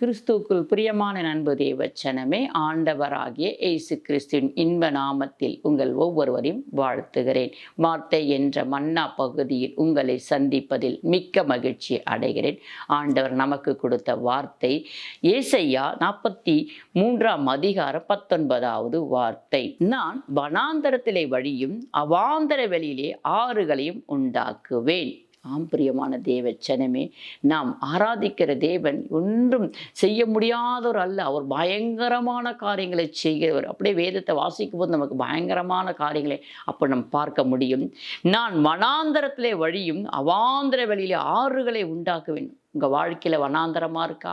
கிறிஸ்துவுக்குள் பிரியமான நண்பு தேவச்சனமே ஆண்டவராகிய இயேசு கிறிஸ்துவின் இன்ப நாமத்தில் உங்கள் ஒவ்வொருவரையும் வாழ்த்துகிறேன். வார்த்தை என்ற மன்னா பகுதியில் உங்களை சந்திப்பதில் மிக்க மகிழ்ச்சி அடைகிறேன். ஆண்டவர் நமக்கு கொடுத்த வார்த்தை ஏசையா நாற்பத்தி மூன்றாம் அதிகாரம் பத்தொன்பதாவது வார்த்தை. நான் வனாந்தரத்திலே வழியும் அவாந்தர வெளியிலே ஆறுகளையும் உண்டாக்குவேன். ஆம் பிரியமான தேவச்சனமே நாம் ஆராதிக்கிற தேவன் ஒன்றும் செய்ய முடியாதவர் அல்ல. அவர் பயங்கரமான காரியங்களை செய்கிறவர். அப்படியே வேதத்தை வாசிக்கும் போது நமக்கு பயங்கரமான காரியங்களை அப்போ நம்ம பார்க்க முடியும். நான் மனாந்தரத்திலே வழியும் அவாந்திர வழியிலே ஆறுகளை உண்டாக்குவேன். உங்கள் வாழ்க்கையில் வனாந்தரமாக இருக்கா?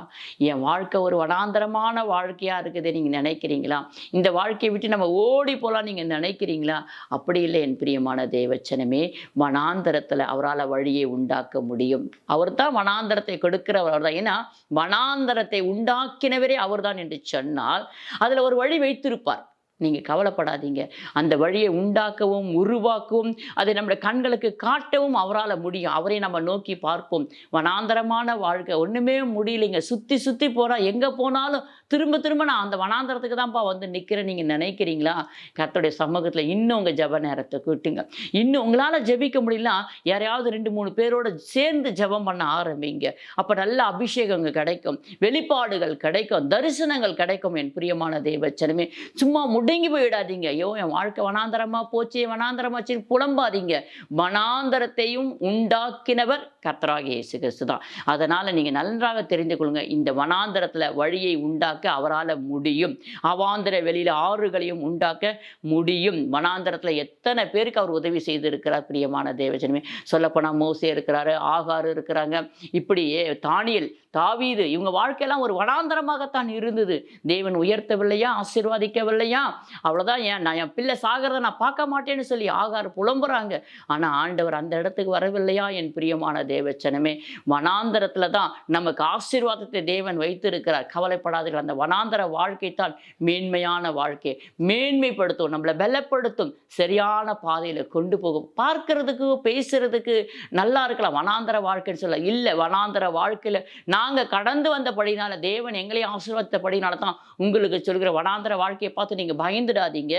என் வாழ்க்கை ஒரு வனாந்தரமான வாழ்க்கையாக இருக்குது நீங்கள் நினைக்கிறீங்களா? இந்த வாழ்க்கையை விட்டு நம்ம ஓடி போகலாம் நீங்கள் நினைக்கிறீங்களா? அப்படி இல்லை என் பிரியமான தேவச்சனமே வனாந்தரத்தில் அவரால் வழியை உண்டாக்க முடியும். அவர் தான் வனாந்தரத்தை கொடுக்கிறவர் தான் ஏன்னா வனாந்தரத்தை உண்டாக்கினவரே அவர்தான் என்று சொன்னால் அதில் ஒரு வழி வைத்திருப்பார். நீங்கள் கவலைப்படாதீங்க. அந்த வழியை உண்டாக்கவும் உருவாக்கவும் அதை நம்முடைய கண்களுக்கு காட்டவும் அவரால் முடியும். அவரை நம்ம நோக்கி பார்ப்போம். வனாந்தரமான வாழ்க்கை. ஒன்றுமே முடியலைங்க. சுற்றி சுற்றி போகிறா எங்கே போனாலும் திரும்ப திரும்ப நான் அந்த வனாந்தரத்துக்கு தான்ப்பா வந்து நிற்கிறேன் நீங்கள் நினைக்கிறீங்களா? கத்தோடைய சமூகத்தில் இன்னும் உங்கள் ஜப நேரத்தை கூட்டுங்க. இன்னும் உங்களால் ஜெபிக்க முடியல யாரையாவது ரெண்டு மூணு பேரோட சேர்ந்து ஜெபம் பண்ண ஆரம்பிங்க. அப்போ நல்ல அபிஷேகங்கள் கிடைக்கும். வெளிப்பாடுகள் கிடைக்கும். தரிசனங்கள் கிடைக்கும் என் பிரியமான தேவச்சனமே. சும்மா முடங்கி போயிடாதீங்க. ஐயோ என் வாழ்க்கை வனாந்தரமா போச்சு வனாந்தரமாச்சுன்னு புலம்பாதீங்க. வனாந்தரத்தையும் உண்டாக்கினவர் கர்த்தராக இயேசு கிறிஸ்து தான். அதனால் நீங்கள் நன்றாக தெரிந்து கொள்ளுங்க. இந்த வனாந்தரத்தில் வழியை உண்டாக்க அவரால் முடியும். அவாந்திர வெளியில் ஆறுகளையும் உண்டாக்க முடியும். வனாந்தரத்தில் எத்தனை பேருக்கு அவர் உதவி செய்திருக்கிறார் பிரியமான தேவஜனமே. சொல்லப்போனால் மோசே இருக்கிறாரு ஆகாறு இருக்கிறாங்க. இப்படியே தானியல் தாவீது இவங்க வாழ்க்கையெல்லாம் ஒரு வனாந்தரமாகத்தான் இருந்தது. தேவன் உயர்த்தவில்லையா ஆசீர்வாதிக்கவில்லையா? அவ்வளோதான் ஏன்? நான் என் பிள்ளை சாகிறத நான் பார்க்க மாட்டேன்னு சொல்லி ஆகார் புலம்புறாங்க. ஆனால் ஆண்டவர் அந்த இடத்துக்கு வரவில்லையா என் பிரியமான தேவச்சனமே? வனாந்தரத்தில் தான் நமக்கு ஆசீர்வாதத்தை தேவன் வைத்திருக்கிறார். கவலைப்படாதீர்கள். அந்த வனாந்தர வாழ்க்கை தான் மேன்மையான வாழ்க்கை. மேன்மைப்படுத்தும் நம்மளை பலப்படுத்தும் சரியான பாதையில் கொண்டு போகும். பார்க்கறதுக்கு பேசுறதுக்கு நல்லா இருக்கலாம். வனாந்தர வாழ்க்கைன்னு சொல்ல இல்லை. வனாந்தர வாழ்க்கையில் நாங்கள் கடந்து வந்தபடினால தேவன் எங்களை ஆசீர்வாதத்தபடினால தான் உங்களுக்கு சொல்கிற வனாந்தர வாழ்க்கையை பார்த்து நீங்கள் பயந்துடாதீங்க.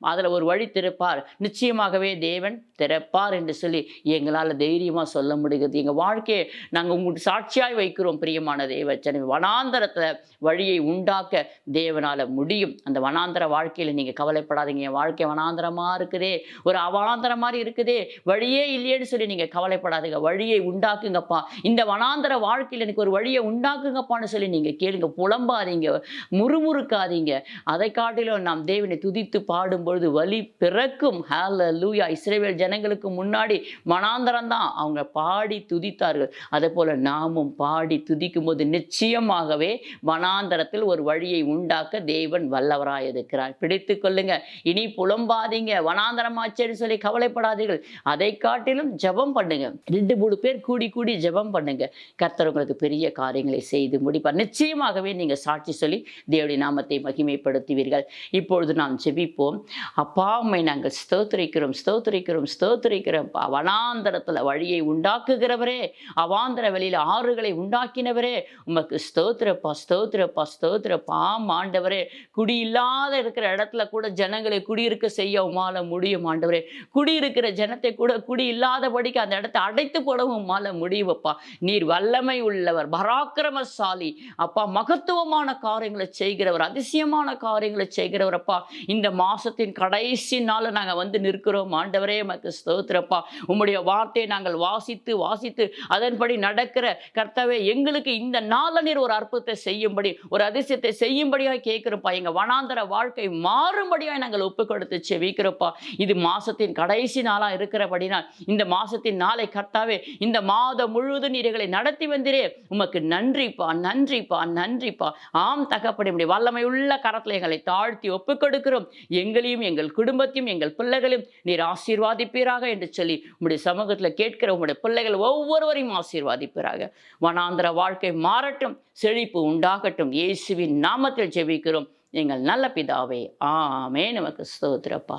அதில் ஒரு வழி திறப்பார். நிச்சயமாகவே தேவன் திறப்பார் என்று சொல்லி எங்களால் தைரியமாக சொல்ல முடிகிறது. எங்கள் வாழ்க்கையை நாங்கள் உங்களுக்கு சாட்சியாய் வைக்கிறோம் பிரியமான தேவச்சனை வனாந்தரத்தில் வழியை உண்டாக்க தேவனால் முடியும். அந்த வனாந்தர வாழ்க்கையில் நீங்கள் கவலைப்படாதீங்க. என் வாழ்க்கை வனாந்தரமாக இருக்குதே. ஒரு அவாந்தர மாதிரி இருக்குதே. வழியே இல்லையேன்னு சொல்லி நீங்கள் கவலைப்படாதீங்க. வழியை உண்டாக்குங்கப்பா. இந்த வனாந்தர வாழ்க்கையில் எனக்கு ஒரு வழியை உண்டாக்குங்கப்பான்னு சொல்லி நீங்கள் கேளுங்க. புலம்பாதீங்க. முறுமுறுக்காதீங்க. அதை காட்டிலும் நாம் தேவனை துதித்து பாடும்பொழுது வழி பிறக்கும். ஹேல லூயா இஸ்ரேவேல் ஜனங்களுக்கு முன்னாடி மனாந்தரம் தான். அவங்க பாடி துதித்தார்கள். அதே போல் நாமும் பாடி துதிக்கும் போது நிச்சயமாகவே வனாந்தரத்தில் ஒரு வழியை உண்டாக்க தேவன் வல்லவராக இருக்கிறார் பிடித்து கொள்ளுங்க. இனி புலம்பாதீங்க. வனாந்தரமாச்சேன்னு சொல்லி கவலைப்படாதீர்கள். அதை காட்டிலும் ஜபம் பண்ணுங்க. ரெண்டு மூணு பேர் கூடி கூடி ஜபம் பண்ணுங்க. கர்த்தர் உங்களுக்கு பெரிய காரியங்களை செய்து முடிப்பார். நிச்சயமாகவே நீங்கள் சாட்சி சொல்லி தேவடைய நாமத்தை மகிமைப்படுத்துவீர்கள். இப்போ இப்பொழுது நாம் ஜெபிப்போம். அப்பா உம்மை நாங்கள் ஸ்தோத்திரிக்கிறோம் ஸ்தோத்திரிக்கிறோம் ஸ்தோத்திரிக்கிறோம். வனாந்தரத்தில் வழியை உண்டாக்குகிறவரே அவாந்தர வெளியில் ஆறுகளை உண்டாக்கினவரே உமக்கு ஸ்தோத்திரப்பா ஸ்தோத்திரப்பா ஸ்தோத்திரப்பா. ஆண்டவரே குடி இல்லாத இருக்கிற இடத்துல கூட ஜனங்களை குடியிருக்க செய்ய உமால முடியும் ஆண்டவரே. குடியிருக்கிற ஜனத்தை கூட குடி இல்லாதபடிக்கு அந்த இடத்தை அடைத்து போடவும் உமால முடியுமப்பா. நீர் வல்லமை உள்ளவர் பராக்கிரமசாலி. அப்பா மகத்துவமான காரியங்களை செய்கிறவர் அதிசயமான காரியங்களை செய்கிறவர் ஸ்தோத்திரப்பா இந்த மாசத்தின் கடைசி நாளில் நாங்கள் வந்து நிற்கிறோம். ஆண்டவரே எமக்கு ஸ்தோத்திரப்பா. உம்முடைய வார்த்தையை நாங்கள் வாசித்து வாசித்து அதன்படி நடக்கிற கர்த்தாவே எங்களுக்கு இந்த நாளில் நீர் ஒரு அற்புதத்தை செய்யும்படி ஒரு அதிசயத்தை செய்யும்படியாக கேட்கிறப்பா. எங்கள் வனாந்தர வாழ்க்கை மாறும்படியாக நாங்கள் ஒப்பு கொடுத்து செவிக்கிறப்பா. இது மாசத்தின் கடைசி நாளாக இருக்கிறபடினால் இந்த மாசத்தின் நாளை கர்த்தாவே இந்த மாதம் முழுவதும் நீர் எங்களை நடத்தி வந்திரே. உமக்கு நன்றிப்பா நன்றிப்பா நன்றிப்பா. ஆம் தகப்படி வல்லமை உள்ள கரத்தில் எங்களை தாழ்த்தி ஒப்பு கொடுக்கிறோம். எங்களையும் எங்கள் குடும்பத்தையும் எங்கள் பிள்ளைகளையும் நீர் ஆசீர்வாதிப்பீராக என்று சொல்லி உங்களுடைய சமூகத்தில் கேட்கிற உங்களுடைய பிள்ளைகள் ஒவ்வொருவரையும் ஆசீர்வாதிப்பீராக. வனாந்திர வாழ்க்கை மாறட்டும் செழிப்பு உண்டாகட்டும். இயேசுவின் நாமத்தில் ஜெபிக்கிறோம். எங்கள் நல்ல பிதாவே ஆமே நமக்கு ஸ்தோத்திரப்பா.